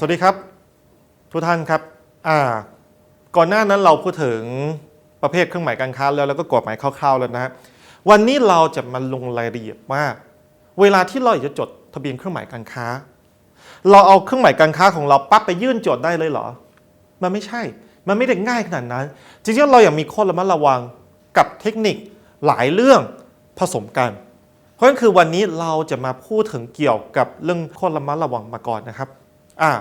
สวัสดีครับ ทุกท่านครับอ่าก่อนหน้านั้นเราพูดถึงประเภทเครื่องหมายการค้าแล้วแล้วก็กฎหมายคร่าวๆแล้วนะฮะวันนี้เราจะมาลงรายละเอียดว่า เวลาที่เราอยากจะจดทะเบียนเครื่องหมายการค้า เราเอาเครื่องหมายการค้าของเราปั๊บไปยื่นจดได้เลยเหรอ มันไม่ใช่ มันไม่ได้ง่ายขนาดนั้น จริงๆเราอยากมีข้อระมัดระวังกับเทคนิคหลายเรื่องผสมกันเพราะฉะนั้นคือวันนี้เราจะมาพูดถึงเกี่ยวกับเรื่องข้อระมัดระวังมาก่อนนะครับ อ่า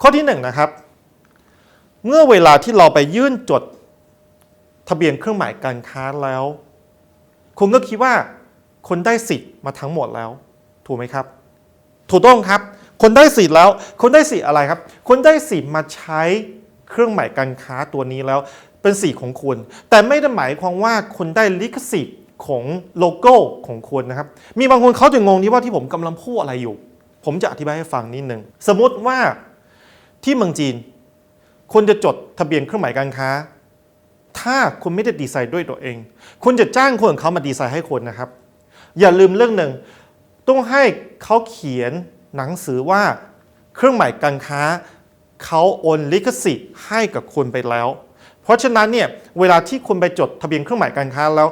ข้อที่หนึ่งนะครับ เมื่อเวลาที่เราไปยื่นจดทะเบียนเครื่องหมายการค้าแล้ว คุณก็คิดว่าคนได้สิทธิ์มาทั้งหมดแล้ว ถูกไหมครับ ถูกต้องครับ คนได้สิทธิ์แล้ว คนได้สิทธิ์อะไรครับ คนได้สิทธิ์มาใช้เครื่องหมายการค้าตัวนี้แล้วเป็นสิทธิ์ของคุณ แต่ไม่ได้หมายความว่าคุณได้ลิขสิทธิ์ของโลโก้ของคุณนะครับ มีบางคนเขาจะงงที่ว่าที่ผมกำลังพูดอะไรอยู่ ผมจะอธิบายให้ฟังนิดนึง สมมติว่าที่เมืองจีนคุณจะจดทะเบียนเครื่องหมายการค้า ถ้าคุณไม่ได้ดีไซน์ด้วยตัวเอง คุณจะจ้างคนของเขามาดีไซน์ให้คุณนะครับ อย่าลืมเรื่องหนึ่ง ต้องให้เขาเขียนหนังสือว่าเครื่องหมายการค้าเขาโอนลิขสิทธิ์ให้กับคุณไปแล้ว เพราะฉะนั้นเนี่ยเวลาที่คุณไปจดทะเบียนเครื่องหมายการค้าแล้ว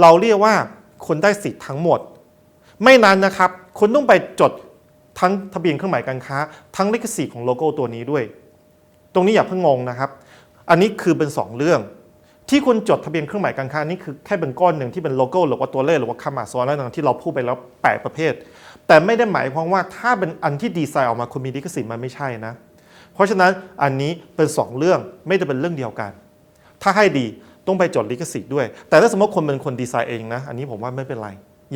เราเรียกว่าคุณได้สิทธิ์ทั้งหมด ไม่นานนะครับ คุณต้องไปจด ทั้งทะเบียนเครื่องหมายการค้า ทั้งลิขสิทธิ์ของโลโก้ตัวนี้ด้วย ตรงนี้อย่าเพิ่งงงนะครับ อันนี้คือเป็น 2 เรื่อง ที่คุณจดทะเบียนเครื่องหมายการค้านี่คือแค่เป็นก้อนหนึ่งที่เป็นโลโก้หรือว่าตัวเลขหรือว่าคำอักษรอะไรต่างๆที่เราพูดไปแล้วแปดประเภท แต่ไม่ได้หมายความว่าถ้าเป็นอันที่ดีไซน์ออกมาคุณมีลิขสิทธิ์มันไม่ใช่นะ เพราะฉะนั้นอันนี้เป็น 2 เรื่องไม่ได้เป็นเรื่องเดียวกัน ถ้าให้ดีต้องไปจดลิขสิทธิ์ด้วย แต่ถ้าสมมติคนเป็นคนดีไซน์เองนะ อันนี้ผมว่าไม่เป็นไร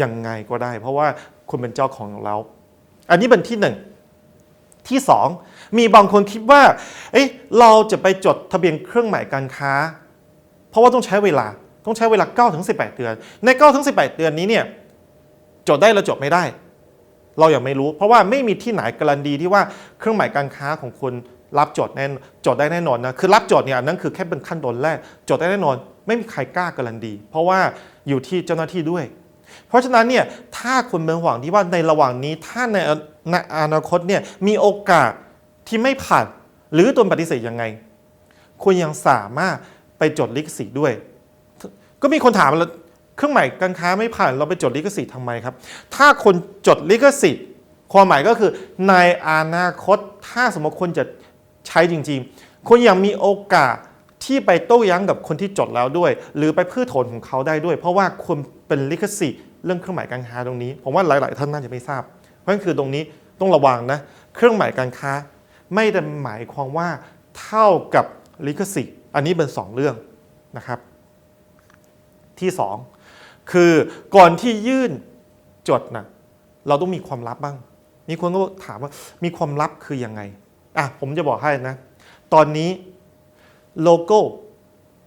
ยังไงก็ได้ เพราะว่าคุณเป็นเจ้าของเรา อันนี้เป็นที่หนึ่งที่สองมีบางคนคิดว่า เอ้ยเราจะไปจดทะเบียนเครื่องหมายการค้า เพราะว่าต้องใช้เวลาต้องใช้เวลา9ถึง18 เดือน ใน9ถึง18 เดือนนี้เนี่ยจดได้แล้วจดไม่ได้ เราอยัางไม่รู้ เพราะว่าไม่มีที่ไหนการันตีที่ว่าเครื่องหมายการค้าของคุณรับจดแน่นจดได้แน่นอนนะคือรับจดเนี่ยนนั่นคือแค่เป็นขั้นตอนแรกจดได้แน่นอน ไม่มีใครกล้าการันตีเพราะว่าอยู่ที่เจ้าหน้าที่ด้วย เพราะฉะนั้นเนี่ยถ้าคุณเป็นหวังที่ว่าในระหว่างนี้ถ้าในในอนาคตเนี่ยมีโอกาสที่ไม่ผ่านหรือโดนปฏิเสธยังไง คุณยังสามารถไปจดลิขสิทธิ์ด้วย ก็มีคนถามแล้วเครื่องหมายการค้าไม่ผ่านเราไปจดลิขสิทธิ์ทำไมครับ ถ้าคนจดลิขสิทธิ์ความหมายก็คือในอนาคตถ้าสมมติคนจะใช้จริงๆคุณยังมีโอกาสที่ไปโต้แย้งกับคนที่จดแล้วด้วย หรือไปพืชผลของเขาได้ด้วย เพราะว่าคุณเป็นลิขสิทธิ์ เรื่องเครื่องหมายการค้าตรงนี้ ผมว่าหลาย ๆ ท่านน่าจะไม่ทราบ เพราะฉะนั้นคือตรงนี้ต้องระวังนะ เครื่องหมายการค้า ไม่ได้หมายความว่าเท่ากับลิขสิทธิ์ อันนี้เป็นสองเรื่องนะครับ ที่สองคือก่อนที่ยื่นจดนะเราต้องมีความลับบ้าง มีคนก็ถามว่ามีความลับคือยังไงอะผมจะบอกให้นะ ตอนนี้โลโก้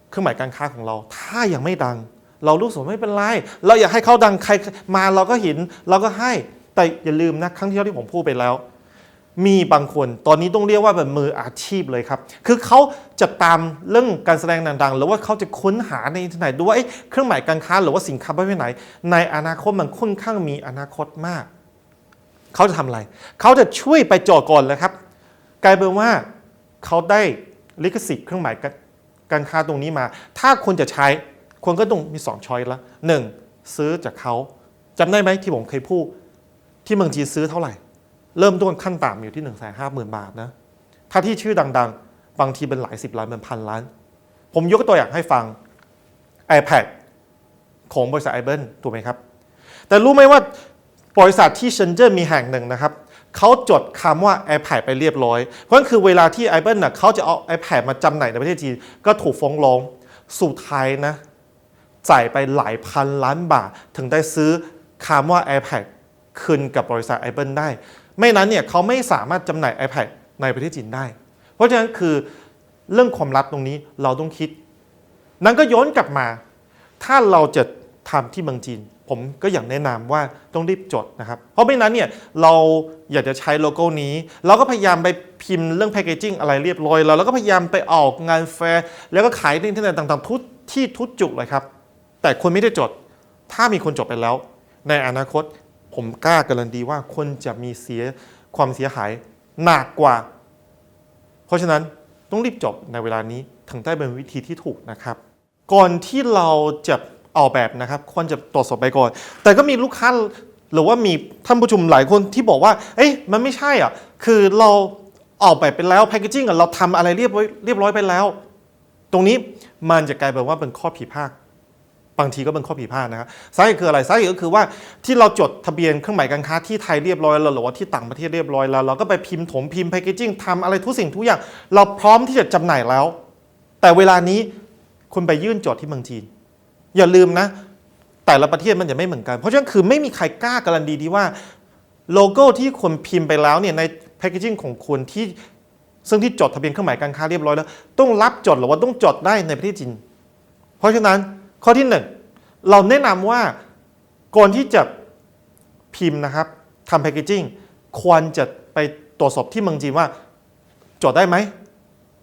เครื่องหมายการค้าของเรา ถ้ายังไม่ดัง เรารู้สึกไม่เป็นไร เราอยากให้เขาดังใครมาเราก็เห็นเราก็ให้ แต่อย่าลืมนะครั้งที่แล้วที่ผมพูดไปแล้ว มีบางคนตอนนี้ต้องเรียกว่าเป็นมืออาชีพเลยครับ คือเขาจะตามเรื่องการแสดงดังๆ หรือว่าเขาจะค้นหาในอินเทอร์เน็ตดูว่าเครื่องหมายการค้าหรือว่าสินค้าประเภทไหน ในอนาคตมันค่อนข้างมีอนาคตมาก เขาจะทำอะไร เขาจะช่วยไปจอก่อนเลยครับ กลายเป็นว่าเขาได้ลิขสิทธิ์เครื่องหมายการค้าตรงนี้มา ถ้าคุณจะใช้ คุณก็ต้องมีสองช้อยละหนึ่งซื้อจากเขาจำได้ไหมที่ผมเคยพูด ที่เมืองจีนซื้อเท่าไหร่ เริ่มต้นขั้นต่ำอยู่ที่1นึ่งแสนห้าหมื่นบาทนะถ้าที่ชื่อดัง ๆ บางทีเป็นหลายสิบล้านเป็นพันล้าน ผมยกตัวอย่างให้ฟัง iPad ของบริษัท i b อ n ถูกไหมครับ แต่รู้ไหมว่าบริษัทที่เชนเจิ้นมีแห่งหนึ่งนะครับเขาจดคำว่า iPad ไปเรียบร้อย เพราะฉะนั้นคือเวลาที่ i b อ n น่ะเขาจะเอา iPad มาจำหน่ายในประเทศจีน ก็ถูกฟ้องร้อง สุดท้ายนะ จ่ายไปหลายพันล้านบาท ถึงได้ซื้อคำว่า iPad คืนกับบริษัท i b อ n ได้ ไม่นั้นเนี่ยเขาไม่สามารถจำหน่าย iPad ในประเทศจีนได้ เพราะฉะนั้นคือเรื่องความลับตรงนี้เราต้องคิด นั้นก็ย้อนกลับมา ถ้าเราจะทำที่เมืองจีน ผมก็อยากแนะนำว่าต้องรีบจดนะครับ เพราะไม่นั้นเนี่ยเราอยากจะใช้โลโก้นี้ เราก็พยายามไปพิมพ์เรื่องแพคเกจิ้งอะไรเรียบร้อยแล้วแล้วก็พยายามไปออกงานแฟร์แล้วก็ขายในทอร์เน็ตต่างๆทุกที่ทุกจุดเลยครับ แต่คนไม่ได้จด ถ้ามีคนจดไปแล้ว ในอนาคตผมกล้าการันตีว่าคนจะมีเสียความเสียหายหนักกว่า เพราะฉะนั้นต้องรีบจบในเวลานี้ถึงได้เป็นวิธีที่ถูกนะครับ ก่อนที่เราจะออกแบบนะครับควรจะตรวจสอบไปก่อน แต่ก็มีลูกค้าหรือว่ามีท่านผู้ชมหลายคนที่บอกว่า เอ้ยมันไม่ใช่อะ คือเราออกแบบไปแล้วแพคเกจิ้งเราทำอะไรเรียบร้อยเรียบร้อยไปแล้ว ตรงนี้มันจะกลายเป็นว่าเป็นข้อผิดพลาด บางทีก็เป็นข้อผิดพลาดนะครับสาเหตุคืออะไรสาเหตุก็คือว่าที่เราจดทะเบียนเครื่องหมายการค้าที่ไทยเรียบร้อยแล้วหรือว่าที่ต่างประเทศเรียบร้อยแล้ว เราก็ไปพิมพ์ถมพิมพ์แพคเกจิ้งทำอะไรทุกสิ่งทุกอย่าง เราพร้อมที่จะจำหน่ายแล้ว แต่เวลานี้คุณไปยื่นจดที่เมืองจีน อย่าลืมนะ แต่ละประเทศมันจะไม่เหมือนกัน เพราะฉะนั้นคือไม่มีใครกล้าการันตีที่ว่าโลโก้ที่คนพิมพ์ไปแล้วเนี่ยในแพคเกจิ้งของคุณที่ซึ่งที่จดทะเบียนเครื่องหมายการค้าเรียบร้อยแล้ว ต้องรับจดหรือว่าต้องจดได้ในประเทศจีน เพราะฉะนั้น ข้อที่หนึ่งเราแนะนำว่าก่อนที่จะพิมพ์นะครับทำแพคเกจิ้งควรจะไปตรวจสอบที่เมืองจีนว่าจดได้ไหม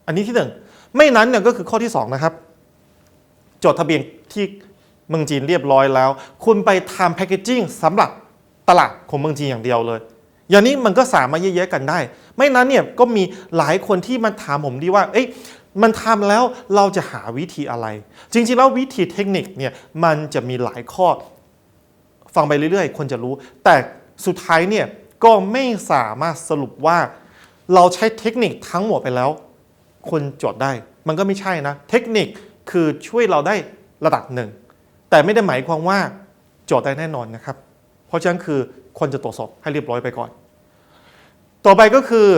อันนี้ที่หนึ่งไม่นั้นเนี่ยก็คือข้อที่สองนะครับ จดทะเบียนที่เมืองจีนเรียบร้อยแล้ว คุณไปทำแพคเกจิ้งสำหรับตลาดของเมืองจีนอย่างเดียวเลย อย่างนี้มันก็สามารถแยกๆกันได้ ไม่นั้นเนี่ยก็มีหลายคนที่มาถามผมดีว่า เอ้ย มันทำแล้วเราจะหาวิธีอะไร จริงๆแล้ววิธีเทคนิคเนี่ยมันจะมีหลายข้อ ฟังไปเรื่อยๆ คนจะรู้ แต่สุดท้ายเนี่ยก็ไม่สามารถสรุปว่า เราใช้เทคนิคทั้งหมดไปแล้ว คนจดได้ มันก็ไม่ใช่นะ เทคนิคคือช่วยเราได้ระดับหนึ่ง แต่ไม่ได้หมายความว่าจดได้แน่นอนนะครับ เพราะฉะนั้นคือคนจะตรวจสอบให้เรียบร้อยไปก่อน ต่อไปก็คือ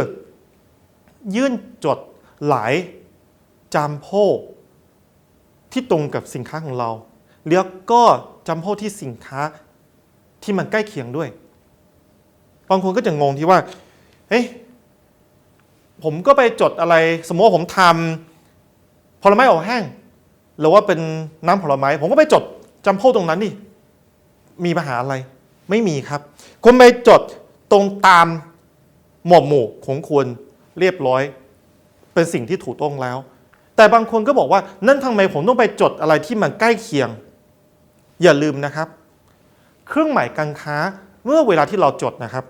ยื่นจดหลาย จำโพกที่ตรงกับสินค้าของเรา แล้วก็จำโพกที่สินค้าที่มันใกล้เคียงด้วย บางคนก็จะงงที่ว่า เฮ้ย ผมก็ไปจดอะไร สมมติผมทำผลไม้อบแห้ง หรือว่าเป็นน้ำผลไม้ ผมก็ไปจดจำโพกตรงนั้นดิมีปัญหาอะไร ไม่มีครับ คุณไปจดตรงตามหมวดหมู่ของคุณเรียบร้อย เป็นสิ่งที่ถูกต้องแล้ว แต่บางคนก็บอกว่านั่นทำไมผมต้องไปจดอะไรที่มันใกล้เคียง อย่าลืมนะครับ เครื่องหมายการค้าเมื่อเวลาที่เราจดนะครับ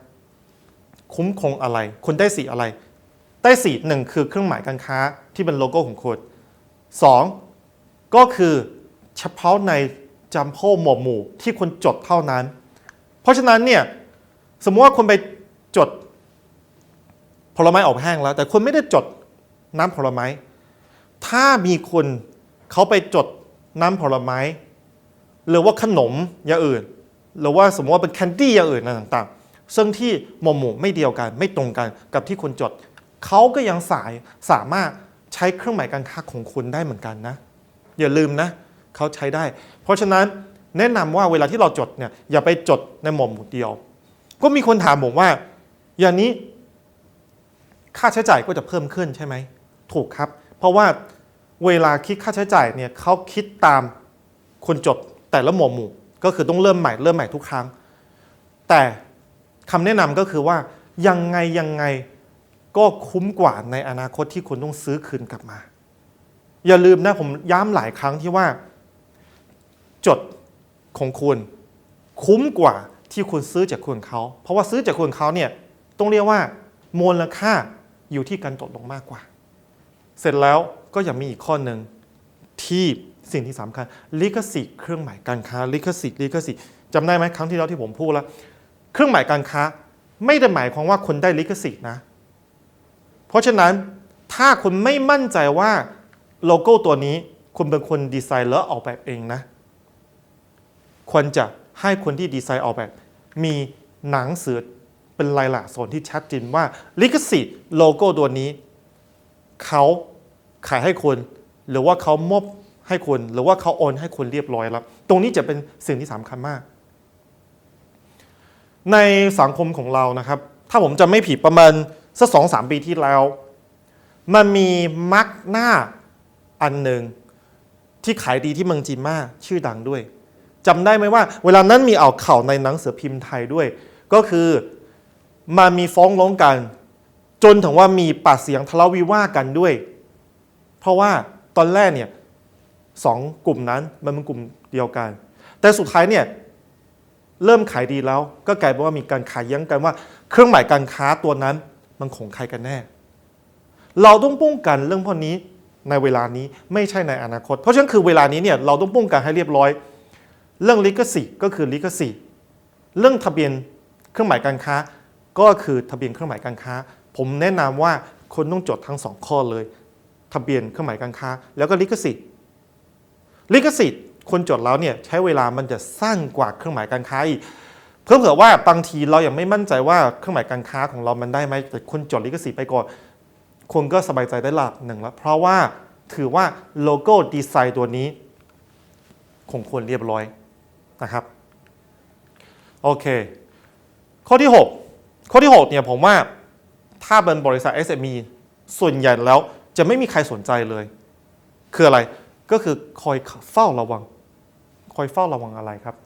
คุ้มคงอะไร คุณได้สีอะไร ได้สีหนึ่งคือเครื่องหมายการค้าที่เป็นโลโก้ของคุณสองก็คือเฉพาะในจำโพกหมวดหมู่ที่คุณจดเท่านั้น เพราะฉะนั้นเนี่ยสมมติว่าคุณไปจดผลไม้อบแห้งแล้ว แต่คุณไม่ได้จดน้ำผลไม้ ถ้ามีคนเขาไปจดน้ำผลไม้ หรือว่าขนมอย่างอื่น หรือว่าสมมติว่าเป็นแคนดี้อย่างอื่นอะไรต่างๆ ซึ่งที่หมวดหมู่ไม่เดียวกันไม่ตรงกันกับที่คุณจด เขาก็ยังสายสามารถใช้เครื่องหมายการค้าของคุณได้เหมือนกันนะ อย่าลืมนะเขาใช้ได้ เพราะฉะนั้นแนะนำว่าเวลาที่เราจดเนี่ยอย่าไปจดในหมวดหมู่เดียว ก็มีคนถามผมว่า อย่างนี้ค่าใช้จ่ายก็จะเพิ่มขึ้นใช่ไหม ถูกครับ เพราะว่า เวลาคิดค่าใช้จ่ายเนี่ยเขาคิดตามคนจดแต่ละหมวดหมู่ ก็คือต้องเริ่มใหม่เริ่มใหม่ทุกครั้ง แต่คำแนะนำก็คือว่ายังไงยังไงก็คุ้มกว่าในอนาคตที่คุณต้องซื้อคืนกลับมา อย่าลืมนะผมย้ำหลายครั้งที่ว่า จดของคุณ คุ้มกว่าที่คุณซื้อจากคนเขา เพราะว่าซื้อจากคนเขาเนี่ยต้องเรียกว่ามูลค่าอยู่ที่การตกลงมากกว่า เสร็จแล้ว ก็ยังมีอีกข้อหนึ่งที่สิ่งที่สำคัญลิขสิทธิ์เครื่องหมายการค้าลิขสิทธิ์ลิขสิทธิ์จำได้ไหมครั้งที่แล้วที่ผมพูดแล้วเครื่องหมายการค้าไม่ได้หมายความว่าคุณได้ลิขสิทธิ์นะ เพราะฉะนั้นถ้าคุณไม่มั่นใจว่าโลโก้ตัวนี้คุณเป็นคนดีไซน์แล้วออกแบบเองนะ ควรจะให้คนที่ดีไซน์ออกแบบ มีหนังสือเป็นลายลักษณ์อักษรที่ชัดเจนว่าลิขสิทธิ์โลโก้ตัวนี้เขา ขายให้คุณหรือว่าเขามอบให้คุณหรือว่าเขาโอนให้คุณเรียบร้อยแล้ว ตรงนี้จะเป็นสิ่งที่สำคัญมาก ในสังคมของเรานะครับ ถ้าผมจะไม่ผิดประมาณสักสองสามปีที่แล้ว มันมีมักหน้าอันหนึ่งที่ขายดีที่เมืองจีนมากชื่อดังด้วยจำได้ไหมว่า เวลานั้นมีเอาข่าวในหนังสือพิมพ์ไทยด้วย ก็คือมันมีฟ้องร้องกัน จนถึงว่ามีปากเสียงทะเลาะวิวาทกันด้วย เพราะว่าตอนแรกเนี่ยสองกลุ่มนั้นมันเป็นกลุ่มเดียวกัน แต่สุดท้ายเนี่ยเริ่มขายดีแล้วก็กลายเป็นว่ามีการขายยั้งกันว่า เครื่องหมายการค้าตัวนั้นมันของใครกันแน่ เราต้องป้องกันเรื่องพวกนี้ในเวลานี้ไม่ใช่ในอนาคต เพราะฉะนั้นคือเวลานี้เนี่ยเราต้องป้องกันให้เรียบร้อย เรื่องลิขสิทธิ์ก็คือลิขสิทธิ์เรื่องทะเบียนเครื่องหมายการค้า ก็คือทะเบียนเครื่องหมายการค้า ผมแนะนำว่าคนต้องจดทั้งสองข้อเลย ทะเบียนเครื่องหมายการค้า แล้วก็ลิขสิทธิ์ ลิขสิทธิ์คนจดแล้วเนี่ยใช้เวลามันจะสั้นกว่าเครื่องหมายการค้าอีกเพื่อเผื่อว่าบางทีเรายังไม่มั่นใจว่าเครื่องหมายการค้าของเรามันได้ไหมแต่คุณจดลิขสิทธิ์ไปก่อนคุณก็สบายใจได้หลักหนึ่งแล้วเพราะว่าถือว่าโลโก้ดีไซน์ตัวนี้ของควรเรียบร้อยนะครับโอเค ข้อที่ 6 ข้อที่6เนี่ยผมว่าถ้าเป็นบริษัท SME ส่วนใหญ่แล้ว จะไม่มีใครสนใจเลย คืออะไรก็คือคอยเฝ้าระวัง คอยเฝ้าระวังอะไรครับ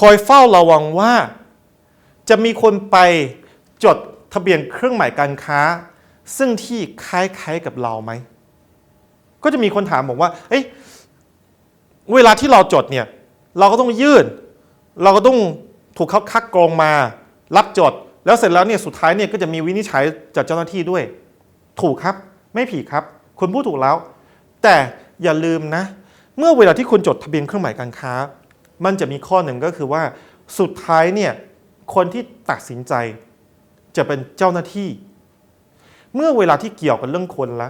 คอยเฝ้าระวังว่า จะมีคนไปจดทะเบียนเครื่องหมายการค้า ซึ่งที่คล้ายๆกับเราไหมก็จะมีคนถามบอกว่า เอ้ยเวลาที่เราจดเนี่ย เราก็ต้องยื่น เราก็ต้องถูกเขาคัดกรองมา รับจด แล้วเสร็จแล้วเนี่ยสุดท้ายเนี่ยก็จะมีวินิจฉัยจากเจ้าหน้าที่ด้วย ถูกครับ ไม่ผิดครับ คุณพูดถูกแล้ว แต่อย่าลืมนะ เมื่อเวลาที่คุณจดทะเบียนเครื่องหมายการค้า มันจะมีข้อหนึ่งก็คือว่าสุดท้ายเนี่ยคนที่ตัดสินใจจะเป็นเจ้าหน้าที่ เมื่อเวลาที่เกี่ยวกับเรื่องคนละ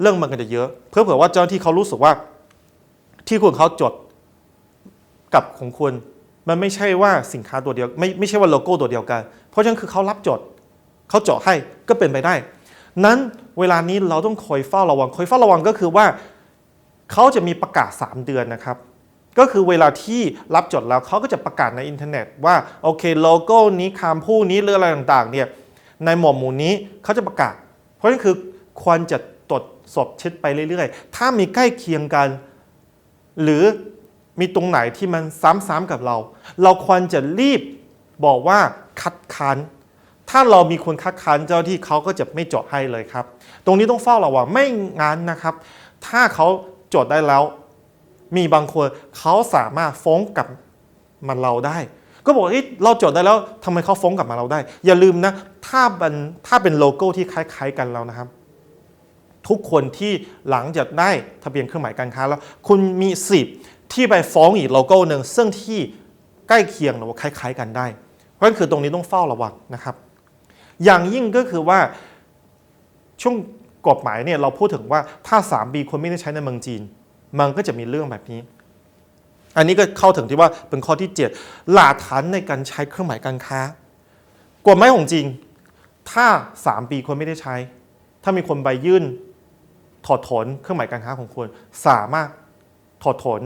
เรื่องมันก็จะเยอะเพื่อเผื่อว่าเจ้าหน้าที่เขารู้สึกว่า ที่คุณเขาจดกับของคุณมันไม่ใช่ว่าสินค้าตัวเดียว ไม่ไม่ใช่ว่าโลโก้ตัวเดียวกัน เพราะฉะนั้นคือเขารับจดเขาเจาะให้ก็เป็นไปได้ นั้นเวลานี้เราต้องคอยเฝ้าระวังคอยเฝ้าระวังก็คือว่าเขาจะมีประกาศ 3 เดือนนะครับ ก็คือเวลาที่รับจดแล้วเขาก็จะประกาศในอินเทอร์เน็ตว่าโอเคโลโก้นี้คำพูดนี้หรืออะไรต่างๆเนี่ยในหมวดหมู่นี้เขาจะประกาศ เพราะฉะนั้นคือควรจะตรวจสอบเช็ดไปเรื่อยๆ ถ้ามีใกล้เคียงกัน หรือมีตรงไหนที่มันซ้ำๆกับเรา เราควรจะรีบบอกว่าคัดค้าน ถ้าเรามีคนคัดค้านเจ้าที่เขาก็จะไม่จดให้เลยครับ ตรงนี้ต้องเฝ้าระวังไม่งั้นนะครับ ถ้าเขาจดได้แล้ว มีบางคนเขาสามารถฟ้องกลับมาเราได้ ก็บอกเฮ้ยเราจดได้แล้วทำไมเขาฟ้องกลับมาเราได้ อย่าลืมนะถ้าเป็นถ้าเป็นโลโก้ที่คล้าย ๆกันแล้วนะครับ ทุกคนที่หลังจากได้ทะเบียนเครื่องหมายการค้าแล้ว คุณมีสิทธิ์ที่ไปฟ้องอีกโลโก้หนึ่งซึ่งที่ใกล้เคียงหรือว่าคล้าย ๆ กันได้เพราะฉะนั้นคือตรงนี้ต้องเฝ้าระวังนะครับ อย่างยิ่งก็คือว่าช่วงกฎหมายเนี่ยเราพูดถึงว่าถ้า 3 ปีคนไม่ได้ใช้ในเมืองจีน มันก็จะมีเรื่องแบบนี้ อันนี้ก็เข้าถึงที่ว่าเป็นข้อที่ 7 หลักฐานในการใช้เครื่องหมายการค้ากฎหมายของจริงถ้า 3 ปีคนไม่ได้ใช้ ถ้ามีคนใบยื่น ถอดถอนเครื่องหมายการค้าของคุณสามารถถอดถอน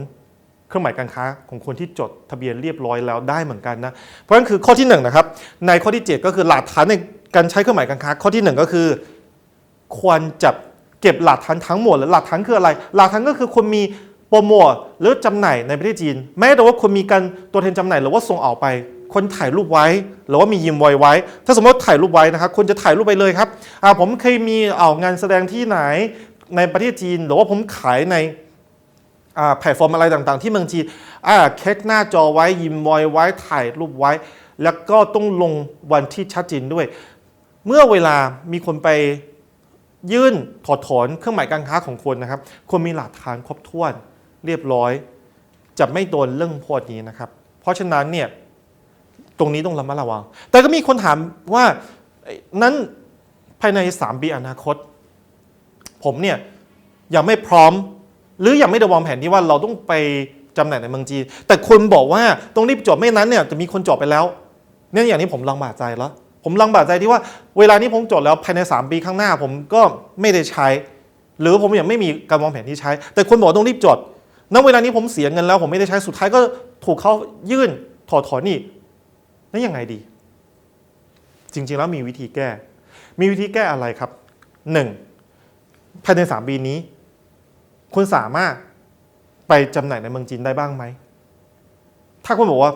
เครื่องหมายการค้าของคนที่จดทะเบียนเรียบร้อยแล้วได้เหมือนกันนะ เพราะฉะนั้นคือข้อที่1นงนะครับ ในข้อที่ 7 ก็คือหลักฐานใน การใช้เครื่องหมายการค้าข้อที่ 1 ก็คือ ควรจะเก็บหลักฐานทั้งหมดหรือหลักฐานคืออะไร หลักฐานก็คือคุณมีโปรโมทหรือจำหน่ายในประเทศจีน แม้แต่ว่าคุณมีการตัวแทนจำหน่ายหรือว่าส่งออกไปคนถ่ายรูปไว้ หรือว่ามียิมไว้ไว้ ถ้าสมมติถ่ายรูปไว้นะครับคุณจะถ่ายรูปไปเลยครับอ่าผมเคยมีเอางานแสดงที่ไหนในประเทศจีน หรือว่าผมขายในอ่าแพลตฟอร์มอะไรต่างๆ ที่เมืองจีนอ่าแคปหน้าจอไว้ยิมไว้ไว้ถ่ายรูปไว้ แล้วก็ต้องลงวันที่ชัดเจนด้วย เมื่อเวลามีคนไปยื่นถอดถอนเครื่องหมายการค้าของคนนะครับควรมีหลักฐานครบถ้วนเรียบร้อย จะไม่โดนเรื่องพวกนี้นะครับ เพราะฉะนั้นเนี่ยตรงนี้ต้องระมัดระวัง แต่ก็มีคนถามว่านั้นภายใน 3 ปีอนาคต ผมเนี่ยยังไม่พร้อม หรือยังไม่ได้วางแผนที่ว่าเราต้องไปจำหน่ายในเมืองจีนแต่คุณบอกว่าตรงนี้จบไม่นั้นเนี่ยจะมีคนจบไปแล้วเนี่ยอย่างนี้ผมลังบากใจแล้ว ผมลังบากใจที่ว่าเวลานี้ผมจดแล้วภายใน 3 ปีข้างหน้าผมก็ไม่ได้ใช้ หรือผมยังไม่มีการวางแผนที่ใช้ แต่คุณบอกต้องรีบจดณเวลานี้ผมเสียเงินแล้วผมไม่ได้ใช้สุดท้ายก็ถูกเขายื่นถอดถอนนี่นั่นยังไงดี จริงๆแล้วมีวิธีแก้ มีวิธีแก้อะไรครับหนึ่งภายใน 3 ปีนี้ คุณสามารถไปจำหน่ายในเมืองจีนได้บ้างไหม ถ้าคุณบอกว่า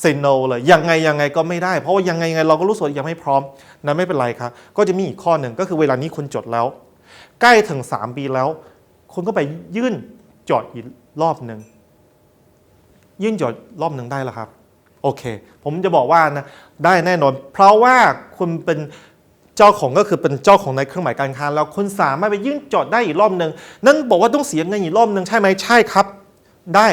เซโนเลยยังไงยังไงก็ไม่ได้ เพราะว่ายังไงยังไงเราก็รู้สึกยังไม่พร้อมนั้นไม่เป็นไรครับก็จะมีอีกข้อหนึ่งก็คือเวลานี้คุณจดแล้ว ใกล้ถึง 3 ปีแล้ว คุณก็ไปยื่นจดอีกรอบหนึ่งยื่นจดรอบหนึ่งได้แล้วครับ โอเค ผมจะบอกว่านะได้แน่นอน เพราะว่าคุณเป็นเจ้าของก็คือเป็นเจ้าของในเครื่องหมายการค้าแล้วคุณสามารถไปยื่นจดได้อีกรอบหนึ่งนั่นบอกว่าต้องเสียเงินอีกรอบหนึ่งใช่ไหมใช่ครับ ได้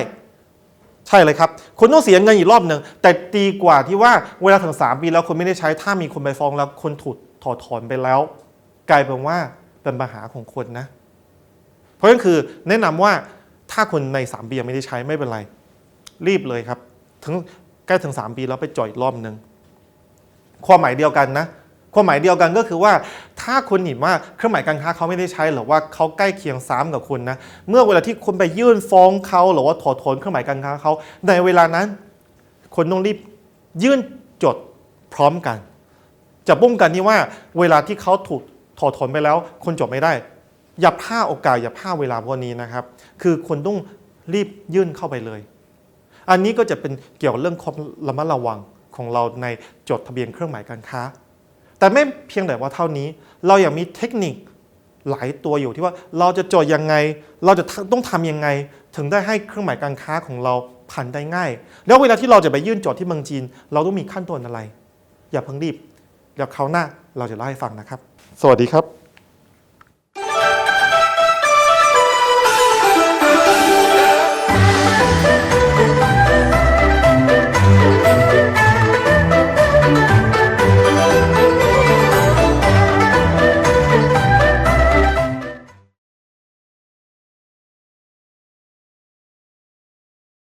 ใช่เลยครับ คุณต้องเสียเงินอีกรอบหนึ่งแต่ดีกว่าที่ว่าเวลาถึง 3 ปีแล้วคุณไม่ได้ใช้ถ้ามีคนไปฟ้องแล้วคนถูกถอดถอนไปแล้ว กลายเป็นว่าเป็นปัญหาของคนนะ เพราะฉะนั้นคือแนะนำว่าถ้าคุณใน 3 ปียังไม่ได้ใช้ไม่เป็นไร รีบเลยครับ ถึงใกล้ถึง 3 ปีแล้วไปจ่อยอีกรอบหนึ่งความหมายเดียวกันนะ ความหมายเดียวกันก็คือว่า ถ้าคุณเห็นว่าเครื่องหมายการค้าเขาไม่ได้ใช้หรือว่าเขาใกล้เคียงซ้ำกับคุณนะเมื่อเวลาที่คุณไปยื่นฟ้องเขาหรือว่าถอดถอนเครื่องหมายการค้าเขาในเวลานั้นคุณต้องรีบยื่นจดพร้อมกัน จะป้องกันที่ว่าเวลาที่เขาถูกถอดถอนไปแล้วคุณจบไม่ได้ อย่าพลาดโอกาสอย่าพลาดเวลาพวกนี้นะครับ คือคุณต้องรีบยื่นเข้าไปเลย อันนี้ก็จะเป็นเกี่ยวกับเรื่องความระมัดระวังของเราในจดทะเบียนเครื่องหมายการค้า แต่ไม่เพียงแต่ว่าเท่านี้ เรายังมีเทคนิคหลายตัวอยู่ที่ว่าเราจะจดยังไง เราจะต้องทำยังไง ถึงได้ให้เครื่องหมายการค้าของเราผ่านได้ง่าย แล้วเวลาที่เราจะไปยื่นจดที่เมืองจีน เราต้องมีขั้นตอนอะไร อย่าเพิ่งรีบเดี๋ยวคราวหน้าเราจะเล่าให้ฟังนะครับ สวัสดีครับ